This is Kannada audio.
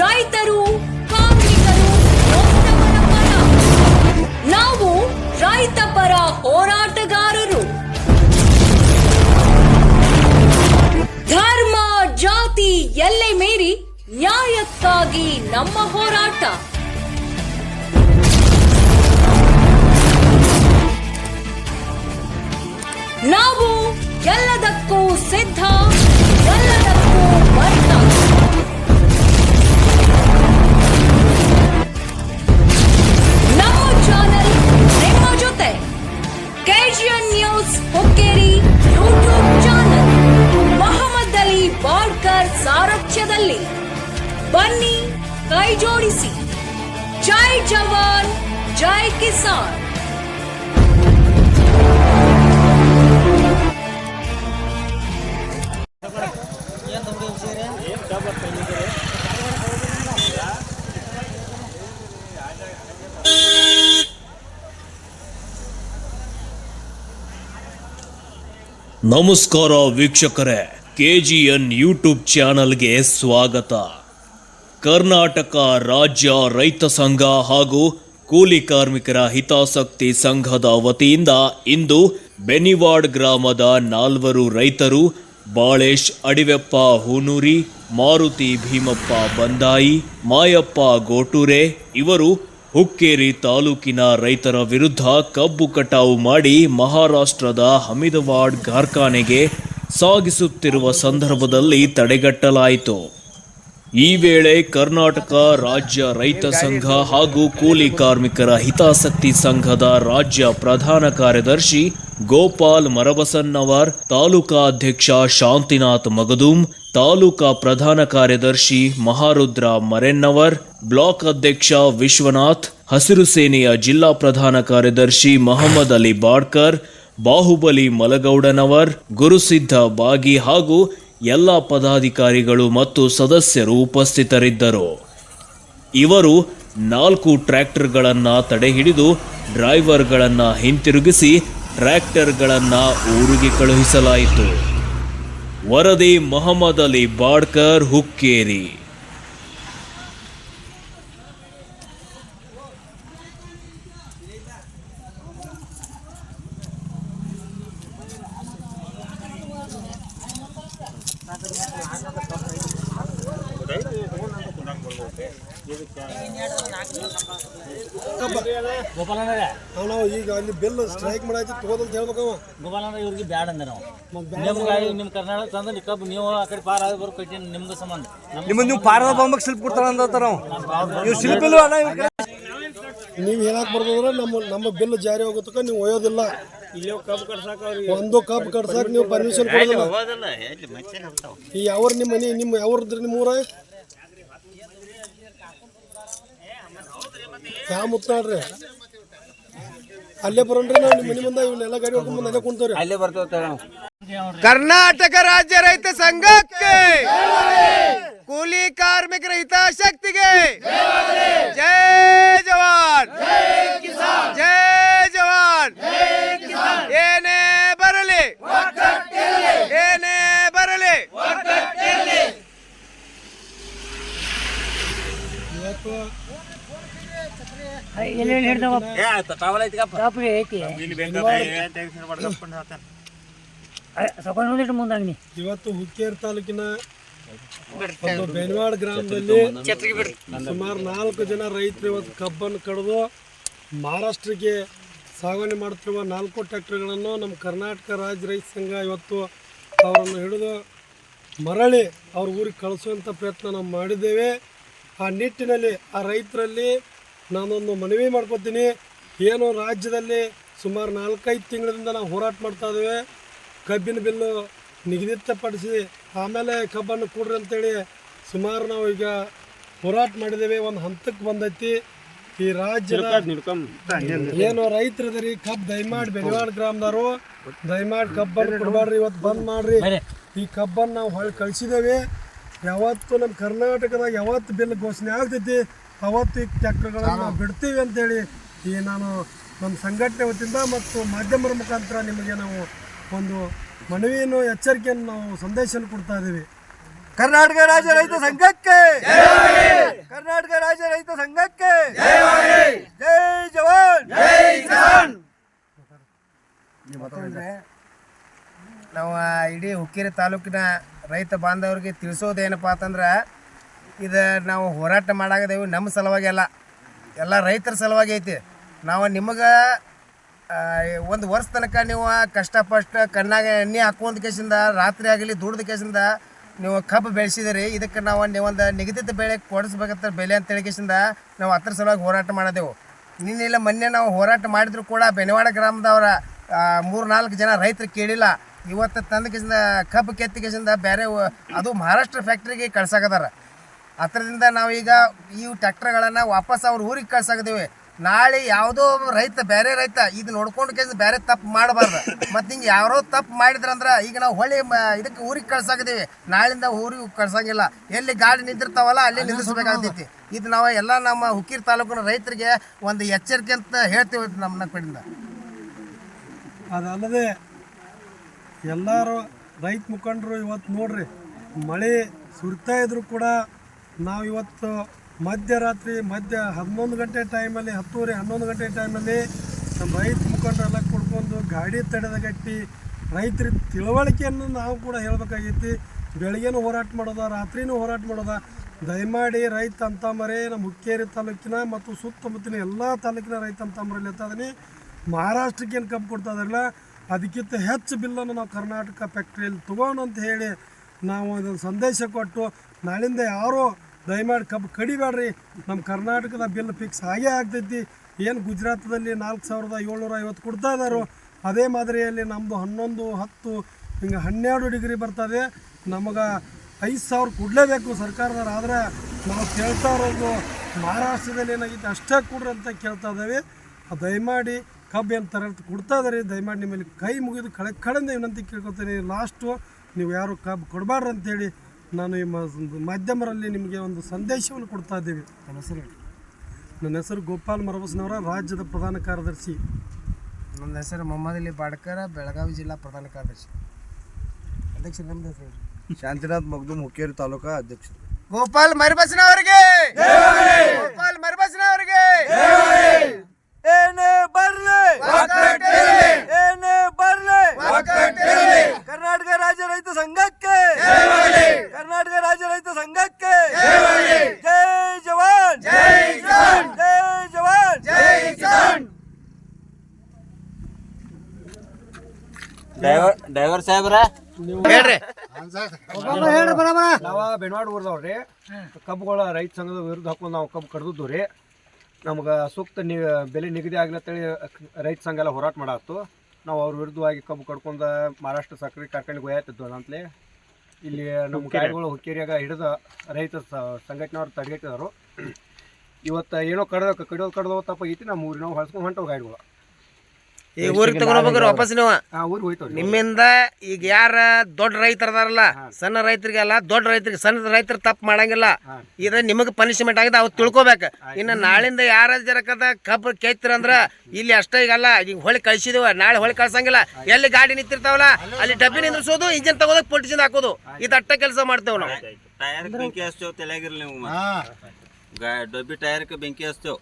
ರೈತರು ಕಾರ್ಮಿಕರು ನಾವು ರೈತ ಪರ ಹೋರಾಟಗಾರರು. ಧರ್ಮ ಜಾತಿ ಎಲ್ಲೆ ಮೀರಿ ನ್ಯಾಯಕ್ಕಾಗಿ ನಮ್ಮ ಹೋರಾಟ. ಸಾರಥ್ಯದಲ್ಲಿ ಬನ್ನಿ ಕೈ ಜೋಡಿಸಿ ಜೈ ಜವಾನ್ ಜೈ ಕಿಸಾನ್ ನಮಸ್ಕಾರ ವೀಕ್ಷಕರೇ ಕೆಜಿಎನ್ ಯೂಟ್ಯೂಬ್ ಚಾನಲ್ಗೆ ಸ್ವಾಗತ. ಕರ್ನಾಟಕ ರಾಜ್ಯ ರೈತ ಸಂಘ ಹಾಗೂ ಕೂಲಿ ಕಾರ್ಮಿಕರ ಹಿತಾಸಕ್ತಿ ಸಂಘದ ವತಿಯಿಂದ ಇಂದು ಬೆನಿವಾಡ್ ಗ್ರಾಮದ ನಾಲ್ವರು ರೈತರು ಬಾಳೇಶ್, ಅಡಿವೆಪ್ಪ, ಹೂನೂರಿ, ಮಾರುತಿ ಭೀಮಪ್ಪ ಬಂದಾಯಿ, ಮಾಯಪ್ಪ ಗೋಟೂರೆ ಇವರು ಹುಕ್ಕೇರಿ ತಾಲೂಕಿನ ರೈತರ ವಿರುದ್ಧ ಕಬ್ಬು ಕಟಾವು ಮಾಡಿ ಮಹಾರಾಷ್ಟ್ರದ ಹಮಿದವಾಡ್ ಕಾರ್ಖಾನೆಗೆ ಸಾಗಿಸುತ್ತಿರುವ ಸಂದರ್ಭದಲ್ಲಿ ತಡೆಗಟ್ಟಲಾಯಿತು. ಈ ವೇಳೆ ಕರ್ನಾಟಕ ರಾಜ್ಯ ರೈತ ಸಂಘ ಹಾಗೂ ಕೂಲಿ ಕಾರ್ಮಿಕರ ಹಿತಾಸಕ್ತಿ ಸಂಘದ ರಾಜ್ಯ ಪ್ರಧಾನ ಕಾರ್ಯದರ್ಶಿ ಗೋಪಾಲ್ ಮರಬಸನ್ನವರ್, ತಾಲೂಕಾ ಅಧ್ಯಕ್ಷ ಶಾಂತಿನಾಥ್ ಮಗದೂಮ್, ತಾಲೂಕಾ ಪ್ರಧಾನ ಕಾರ್ಯದರ್ಶಿ ಮಹಾರುದ್ರ ಮರೆನ್ನವರ್, ಬ್ಲಾಕ್ ಅಧ್ಯಕ್ಷ ವಿಶ್ವನಾಥ್, ಹಸಿರು ಸೇನೆಯ ಜಿಲ್ಲಾ ಪ್ರಧಾನ ಕಾರ್ಯದರ್ಶಿ ಮಹಮ್ಮದ್ ಅಲಿ ಬಾಡ್ಕರ್ ಬಾಹುಬಲಿ ಮಲಗೌಡನವರ್, ಗುರುಸಿದ್ಧ ಬಾಗಿ ಹಾಗೂ ಎಲ್ಲ ಪದಾಧಿಕಾರಿಗಳು ಮತ್ತು ಸದಸ್ಯರು ಉಪಸ್ಥಿತರಿದ್ದರು. ಇವರು ನಾಲ್ಕು ಟ್ರ್ಯಾಕ್ಟರ್ಗಳನ್ನು ತಡೆಹಿಡಿದು ಡ್ರೈವರ್ಗಳನ್ನು ಹಿಂತಿರುಗಿಸಿ ಟ್ರ್ಯಾಕ್ಟರ್ಗಳನ್ನು ಊರಿಗೆ ಕಳುಹಿಸಲಾಯಿತು. ವರದಿ ಮೊಹಮ್ಮದ್ ಅಲಿ ಬಾಡ್ಕರ್, ಹುಕ್ಕೇರಿ. ಅವನು ಈಗ ಅಲ್ಲಿ ಬಿಲ್ ಸ್ಟ್ರೈಕ್ ಮಾಡಾಯ್ತು ತಗೋದಂತ ಹೇಳ್ಬೇಕವ ಗೋಪಾಲಣ್ಣ ಇವ್ರಿಗೆ ಬ್ಯಾಡ ಅಂದೆ ನಾವು. ನಿಮ್ಗೆ ನಿಮ್ಮ ಕರ್ನಾಟಕ ತಂದ್ರೆ ನೀವು ಕಬ್ಬು ನೀವು ಆ ಕಡೆ ಪಾರ ಆಗಿ ಬರೋ ಕಟ್ಟಿ ನಿಮ್ದು ಸಂಬಂಧ. ನಮ್ಮ ನಿಮ್ಮ ನೀವು ಪಾರದ ಬೊಂಬಕ್ಕೆ ಶಿಲ್ಪ ಕೊಡ್ತಾರ ಅಂತಾರ ನೀವು ಶಿಲ್ಪ ಇಲ್ಲ ಅಣ್ಣ? ನೀವು ಹೇಳಕ್ ನಮ್ಮ ನಮ್ಮ ಬಿಲ್ ಜಾರಿ ಹೋಗೋತಕ ನೀವು ಒಯ್ಯೋದಿಲ್ಲ. ಇಲ್ಲಿ ಕಬ್ಬು ಕಟ್ಸಾಕ ಒಂದು ಕಪ್ ಕಟ್ಸಕ್ ನೀವು ಪರ್ಮಿಷನ್ ಕೊಡೋದಿಲ್ಲ. ಈ ಯಾವ ನಿಮ್ಮ ಮನೆ ನಿಮ್ಮ ಯಾವ್ರದ್ರಿ ನಿಮ್ಮ ಊರ? ಯಾವ ಮುತ್ನಾಡ್ರಿ ಅಲ್ಲೇ ಬರೋಣ್ರಿ ನಾವು ನಿಮ್ಮ ಮನೆ ಮುಂದೆ ಇವನ್ನೆಲ್ಲ ಗಾಡಿ ಹೊಡ್ಕೊಂಡ್ ಬಂದು ಅಲ್ಲೇ ಕುಂತವ್ರಿ. ಅಲ್ಲೇ ಬರ್ತೇವೆ ಕರ್ನಾಟಕ ರಾಜ್ಯ ರೈತ ಸಂಘಕ್ಕೆ ಕೂಲಿ ಕಾರ್ಮಿಕರ ಹಿತಾಸಕ್ತಿಗೆ ಜೈ ಜವಾನ್. ಜೈ ಜವಾನ್. ಏನೇ ಬರಲಿ ಏನೇ ಬರಲಿ. ಇವತ್ತು ಟ್ರಾವೆಲ್ ಐತಿ ಕಪ್ಪ. ಇವತ್ತು ಹುಕ್ಕೇರ್ ತಾಲೂಕಿನ ಒಂದು ಬೆನ್ವಾಡ್ ಗ್ರಾಮದಲ್ಲಿ ಸುಮಾರು ನಾಲ್ಕು ಜನ ರೈತರು ಇವತ್ತು ಕಬ್ಬನ್ನು ಕಡಿದು ಮಹಾರಾಷ್ಟ್ರಕ್ಕೆ ಸಾಗಣೆ ಮಾಡುತ್ತಿರುವ ನಾಲ್ಕು ಟ್ರ್ಯಾಕ್ಟರ್ಗಳನ್ನು ನಮ್ಮ ಕರ್ನಾಟಕ ರಾಜ್ಯ ರೈತ ಸಂಘ ಇವತ್ತು ಅವರನ್ನು ಹಿಡಿದು ಮರಳಿ ಅವ್ರ ಊರಿಗೆ ಕಳಿಸುವಂಥ ಪ್ರಯತ್ನ ನಾವು ಮಾಡಿದ್ದೇವೆ. ಆ ನಿಟ್ಟಿನಲ್ಲಿ ಆ ರೈತರಲ್ಲಿ ನಾನೊಂದು ಮನವಿ ಮಾಡ್ಕೊತೀನಿ. ಏನು ರಾಜ್ಯದಲ್ಲಿ ಸುಮಾರು ನಾಲ್ಕೈದು ತಿಂಗಳಿಂದ ನಾವು ಹೋರಾಟ ಮಾಡ್ತಾ ಇದ್ದೇವೆ. ಕಬ್ಬಿನ ಬಿಲ್ಲು ನಿಗದಿತಪಡಿಸಿ ಆಮೇಲೆ ಕಬ್ಬನ್ನು ಕೊಡ್ರಿ ಅಂತೇಳಿ ಸುಮಾರು ನಾವು ಈಗ ಹೋರಾಟ ಮಾಡಿದ್ದೇವೆ. ಒಂದು ಹಂತಕ್ಕೆ ಬಂದೈತಿ. ಈ ರಾಜ್ಯ ಏನು ರೈತರು ಇದ್ರಿ ಕಬ್ಬು ದಯಮಾಡಿ ಬೆಳವಾಡ ಗ್ರಾಮದವರು ದಯಮಾಡಿ ಕಬ್ಬನ್ನು ಕೊಡಬಾರ್ರಿ ಇವತ್ತು ಬಂದ್ ಮಾಡ್ರಿ. ಈ ಕಬ್ಬನ್ನು ನಾವು ಹೊಳ್ಳಿ ಕಳಿಸಿದ್ದೇವೆ. ಯಾವತ್ತು ನಮ್ಮ ಕರ್ನಾಟಕದಾಗ ಯಾವತ್ತು ಬಿಲ್ ಘೋಷಣೆ ಆಗ್ತೈತಿ? ಅವತ್ತು ಈ ಟ್ಯಾಕ್ಟರ್ಗಳನ್ನು ನಾವು ಬಿಡ್ತೀವಿ ಅಂತೇಳಿ ಈ ನಾನು ನಮ್ಮ ಸಂಘಟನೆ ವತಿಯಿಂದ ಮತ್ತು ಮಾಧ್ಯಮರ ಮುಖಾಂತರ ನಿಮಗೆ ನಾವು ಒಂದು ಮನವಿಯನ್ನು ಎಚ್ಚರಿಕೆಯನ್ನು ನಾವು ಸಂದೇಶವನ್ನು ಕೊಡ್ತಾ ಇದ್ದೀವಿ. ಕರ್ನಾಟಕ ರಾಜ್ಯ ರೈತ ಸಂಘಕ್ಕೆ! ಕರ್ನಾಟಕ ರಾಜ್ಯ ರೈತ ಸಂಘಕ್ಕೆ! ಜೈ ಜವಾನ್! ನಾವು ಇಡೀ ಹುಕ್ಕೇರಿ ತಾಲೂಕಿನ ರೈತ ಬಾಂಧವರಿಗೆ ತಿಳಿಸೋದೇನಪ್ಪ ಅಂತಂದ್ರೆ ಇದು ನಾವು ಹೋರಾಟ ಮಾಡಾಗದೇವು ನಮ್ಮ ಸಲುವಾಗಿ ಅಲ್ಲ. ಎಲ್ಲ ರೈತರ ಸಲುವಾಗಿ ಐತಿ. ನಾವು ನಿಮಗೆ ಒಂದು ವರ್ಷ ತನಕ ನೀವು ಕಷ್ಟಪಷ್ಟ ಕಣ್ಣಾಗ ಎಣ್ಣೆ ಹಾಕುವಂಥ ಕೇಸಿಂದ ರಾತ್ರಿ ಆಗಲಿ ದುಡ್ದ ಕೇಸಿಂದ ನೀವು ಕಬ್ಬು ಬೆಳೆಸಿದಿರಿ. ಇದಕ್ಕೆ ನಾವು ನೀವೊಂದು ನಿಗದಿತ ಬೆಳೆ ಕೊಡಿಸ್ಬೇಕಂತ ಬೆಲೆ ಅಂತ ಕೇಸಿಂದ ನಾವು ಹತ್ರ ಸಲುವಾಗಿ ಹೋರಾಟ ಮಾಡಿದೆವು. ನಿನ್ನೆಲ್ಲ ಮೊನ್ನೆ ನಾವು ಹೋರಾಟ ಮಾಡಿದ್ರು ಕೂಡ ಬೆನವಾಡ ಗ್ರಾಮದವರ ಮೂರು ನಾಲ್ಕು ಜನ ರೈತರು ಕೇಳಿಲ್ಲ. ಇವತ್ತು ತಂದ ಕೇಸಿಂದ ಕಬ್ಬು ಕೆತ್ತ ಕೇಸಿಂದ ಬೇರೆ ಅದು ಮಹಾರಾಷ್ಟ್ರ ಫ್ಯಾಕ್ಟ್ರಿಗೆ ಕಳ್ಸಾಕದಾರ. ಹತ್ರದಿಂದ ನಾವೀಗ ಈ ಟ್ಯಾಕ್ಟರ್ಗಳನ್ನು ವಾಪಸ್ ಅವ್ರ ಊರಿಗೆ ಕಳ್ಸಾಕದೇವಿ ನಾಳೆ ಯಾವುದೋ ರೈತ ಬೇರೆ ರೈತ ಇದು ನೋಡ್ಕೊಂಡು ಕೇಸ್ ಬೇರೆ ತಪ್ಪು ಮಾಡಬಾರ್ದು. ಮತ್ತು ಹಿಂಗೆ ಯಾರೋ ತಪ್ಪು ಮಾಡಿದ್ರಂದ್ರೆ ಈಗ ನಾವು ಹೊಳ್ಳಿ ಮ ಇದಕ್ಕೆ ಊರಿಗೆ ಕಳ್ಸಾಕಿದ್ದೀವಿ ನಾಳಿಂದ ಊರಿಗೆ ಕಳ್ಸಂಗಿಲ್ಲ. ಎಲ್ಲಿ ಗಾಡಿ ನಿಂತಿರ್ತಾವಲ್ಲ ಅಲ್ಲಿ ನಿಲ್ಲಿಸ್ಬೇಕಾಗ್ತೈತಿ. ಇದು ನಾವು ಎಲ್ಲ ನಮ್ಮ ಹುಕ್ಕೀರ್ ತಾಲೂಕಿನ ರೈತರಿಗೆ ಒಂದು ಎಚ್ಚರಿಕೆ ಅಂತ ಹೇಳ್ತೀವಿ ನಮ್ಮನ್ನ ಕಡೆಯಿಂದ. ಅದಲ್ಲದೆ ಎಲ್ಲರೂ ರೈತ ಮುಖಂಡರು ಇವತ್ತು ನೋಡ್ರಿ ಮಳೆ ಸುರಿತಾ ಇದ್ರು ಕೂಡ ನಾವು ಇವತ್ತು ಮಧ್ಯರಾತ್ರಿ ಮಧ್ಯ ಹನ್ನೊಂದು ಗಂಟೆ ಟೈಮಲ್ಲಿ, ಹತ್ತುವರೆ ಹನ್ನೊಂದು ಗಂಟೆ ಟೈಮಲ್ಲಿ ನಮ್ಮ ರೈತ ಮುಖಂಡರೆಲ್ಲ ಕುಡ್ಕೊಂಡು ಗಾಡಿ ತಡೆದ ಗಟ್ಟಿ ರೈತರ ತಿಳುವಳಿಕೆಯನ್ನು ನಾವು ಕೂಡ ಹೇಳಬೇಕಾಗೈತಿ. ಬೆಳಗ್ಗೆನೂ ಹೋರಾಟ ಮಾಡೋದ, ರಾತ್ರಿನೂ ಹೋರಾಟ ಮಾಡೋದ. ದಯಮಾಡಿ ರೈತ ಅಂತಾಮರೆ ನಮ್ಮ ಹುಕ್ಕೇರಿ ತಾಲೂಕಿನ ಮತ್ತು ಸುತ್ತಮುತ್ತಲಿನ ಎಲ್ಲ ತಾಲೂಕಿನ ರೈತ ಅಂತಾಮರಲ್ಲಿ ಎತ್ತದನಿ ಮಹಾರಾಷ್ಟ್ರಕ್ಕೆ ಏನು ಕಬ್ಬು ಕೊಡ್ತಾ ಅದಕ್ಕಿಂತ ಹೆಚ್ಚು ಬಿಲ್ಲನ್ನು ನಾವು ಕರ್ನಾಟಕ ಫ್ಯಾಕ್ಟ್ರಿಯಲ್ಲಿ ತೊಗೊಂಡು ಅಂತ ಹೇಳಿ ನಾವು ಅದೊಂದು ಸಂದೇಶ ಕೊಟ್ಟು ನಾಳಿಂದ ಯಾರೋ ದಯಮಾಡಿ ಕಬ್ಬು ಕಡಿಬೇಡ್ರಿ. ನಮ್ಮ ಕರ್ನಾಟಕದ ಬಿಲ್ ಫಿಕ್ಸ್ ಆಗೇ ಆಗ್ತೈತಿ. ಏನು ಗುಜರಾತದಲ್ಲಿ ನಾಲ್ಕು ಸಾವಿರದ ಏಳ್ನೂರ ಐವತ್ತು ಕೊಡ್ತಾ ಇದ್ದಾರೋ ಅದೇ ಮಾದರಿಯಲ್ಲಿ ನಮ್ಮದು ಹನ್ನೊಂದು, ಹತ್ತು, ಹಿಂಗೆ ಹನ್ನೆರಡು ಡಿಗ್ರಿ ಬರ್ತದೆ. ನಮಗೆ ಐದು ಸಾವಿರ ಕೊಡಲೇಬೇಕು ಸರ್ಕಾರದವ್ರು, ಆದರೆ ನಾವು ಕೇಳ್ತಾ ಇರೋದು ಮಹಾರಾಷ್ಟ್ರದಲ್ಲಿ ಏನಾಗಿತ್ತು ಅಷ್ಟೇ ಕೊಡ್ರಿ ಅಂತ ಕೇಳ್ತಾ ಇದ್ದೇವೆ ದಯಮಾಡಿ ಕಬ್ಬು ಏನು ತರ ಕೊಡ್ತಾ ಇದ್ದಾರೆ ದಯಮಾಡಿ ನಿಮ್ಮಲ್ಲಿ ಕೈ ಮುಗಿದು ಕಳೆ ಕಡೆಯಿಂದ ವಿನಂತಿ ಕೇಳ್ಕೊತೀನಿ. ಲಾಸ್ಟು, ನೀವು ಯಾರು ಕಬ್ಬು ಕೊಡಬಾರ್ದು ಅಂತೇಳಿ ನಾನು ಈ ಮ- ಮಾಧ್ಯಮರಲ್ಲಿ ನಿಮಗೆ ಒಂದು ಸಂದೇಶವನ್ನು ಕೊಡ್ತಾ ಇದ್ದೀವಿ. ನನ್ನ ಹೆಸರು ನನ್ನ ಹೆಸರು ಗೋಪಾಲ್ ಮರಬಸ್ನವರ ರಾಜ್ಯದ ಪ್ರಧಾನ ಕಾರ್ಯದರ್ಶಿ. ನನ್ನ ಹೆಸರು ಮೊಹಮ್ಮದ್ ಅಲಿ ಬಾಡ್ಕರ ಬೆಳಗಾವಿ ಜಿಲ್ಲಾ ಪ್ರಧಾನ ಕಾರ್ಯದರ್ಶಿ. ಅಧ್ಯಕ್ಷ ನಮ್ದು ಹೆಸರು ಶಾಂತಿನಾಥ್ ಮಗ್ದು ಹುಕ್ಕೇರಿ ತಾಲೂಕಾ ಅಧ್ಯಕ್ಷ. ಗೋಪಾಲ್ ಮರಬಸ್ನವರಿಗೆ! ಗೋಪಾಲ್ ಮರಿಬಸ್ನವರಿಗೆ ಏನೇ ಬರ್ಲಿ ಏನೇ ಬರ್ಲಿ ಕರ್ನಾಟಕ ರಾಜ್ಯ ರೈತ ಸಂಘಕ್ಕೆ! ಕರ್ನಾಟಕ ರಾಜ್ಯ ರೈತ ಸಂಘಕ್ಕೆ! ಜೈ ಜವಾನ್! ಜೈ ಜವಾನ್! ಜೈ ಕಿಸಾನ್! ಡ್ರೈವರ್ ಡ್ರೈವರ್ ಸಾಹೇಬ್ರ? ಹೇಳ್ರಿ. ನಾವ ಬೆಣವಾಡ ಊರ್ದವ್ರಿ. ಕಬ್ಬುಗಳ ರೈತ ಸಂಘದ ವಿರುದ್ಧ ಹಾಕೊಂಡು ನಾವು ಕಬ್ಬು ಕಡ್ದಿದ್ದು ರೀ. ನಮ್ಗೆ ಸೂಕ್ತ ನಿ ಬೆಲೆ ನಿಗದಿ ಆಗ್ಲತ್ತೇಳಿ ರೈತ ಸಂಘ ಎಲ್ಲ ಹೋರಾಟ ಮಾಡಾತ್ತು. ನಾವು ಅವ್ರ ವಿರುದ್ಧವಾಗಿ ಕಬ್ಬು ಕಡ್ಕೊಂಡು ಮಹಾರಾಷ್ಟ್ರ ಸಕ್ಕರೆ ಕಾರ್ಖಾನೆಗೆ ಹೋಯ್ತಿದ್ವು ಅಂತಲೇ ಇಲ್ಲಿ ನಮ್ಮ ಗಾಡಿಗಳು ಹುಕ್ಕೇರಿಯಾಗ ಹಿಡಿದ ರೈತ ಸಂಘಟನೆಯವ್ರು ತಡೆಗಟ್ಟಿದರು. ಇವತ್ತು ಏನೋ ಕಡ್ದ ಕಡಿಯೋದು ಕಡ್ದೋ ತಪ್ಪ ಐತಿ ನಮ್ಮ ಊರಿನ ನಾವು ಹೊಳ್ಸ್ಕೊಂಡು ಹೊಂಟವು ಗಾಡಿಗಳು. ಈಗ ಊರಿಗೆ ತಗೊಂಡ್ಬೇಕಾರೆ ವಾಪಸ್ ನೀವು ಆ ಊರಿಗೆ ಹೋಯ್ತವ್ರಿ ನಿಮ್ಮಿಂದ ಈಗ ಯಾರ ದೊಡ್ಡ ರೈತರು ಅದಾರಲ್ಲ ಸಣ್ಣ ರೈತರಿಗೆಲ್ಲ ದೊಡ್ಡ ರೈತರಿಗೆ ಸಣ್ಣ ರೈತರು ತಪ್ಪು ಮಾಡಂಗಿಲ್ಲ. ಇದ್ರೆ ನಿಮಗೆ ಪನಿಷ್ಮೆಂಟ್ ಆಗಿದೆ ಅವ್ರು ತಿಳ್ಕೊಬೇಕು. ಇನ್ನು ನಾಳಿಂದ ಯಾರ ಜರಕದ ಕಬ್ಬು ಕೆತ್ತಿರ ಅಂದ್ರ ಇಲ್ಲಿ ಅಷ್ಟೇ ಈಗಲ್ಲ ಈಗ ಹೊಳಿ ಕಳ್ಸಿದೀವ ನಾಳೆ ಹೊಳಿ ಕಳ್ಸಂಗಿಲ್ಲ. ಎಲ್ಲಿ ಗಾಡಿ ನಿಂತಿರ್ತಾವಲ್ಲ ಅಲ್ಲಿ ಡಬ್ಬಿ ನಿಂದ್ರಿಸೋದು ಇಂಜಿನ್ ತಗೋದಕ್ಕೆ ಪೊಟ್ಟಿಸಿಂದ ಹಾಕೋದು. ಇದು ಅಟ್ಟ ಕೆಲಸ ಮಾಡ್ತೇವೆ ನಾವು. ಟೈರ್ ಬೆಂಕಿ ಹಚ್ತೇವ್ ತಲೆಯಾಗಿರ್ಲಿ ನೀವು ಮತ್ತೆ. ಗಾ- ಡಬ್ಬಿ ಟೈರ್ಗೆ ಬೆಂಕಿ ಹಚ್ತೇವ್.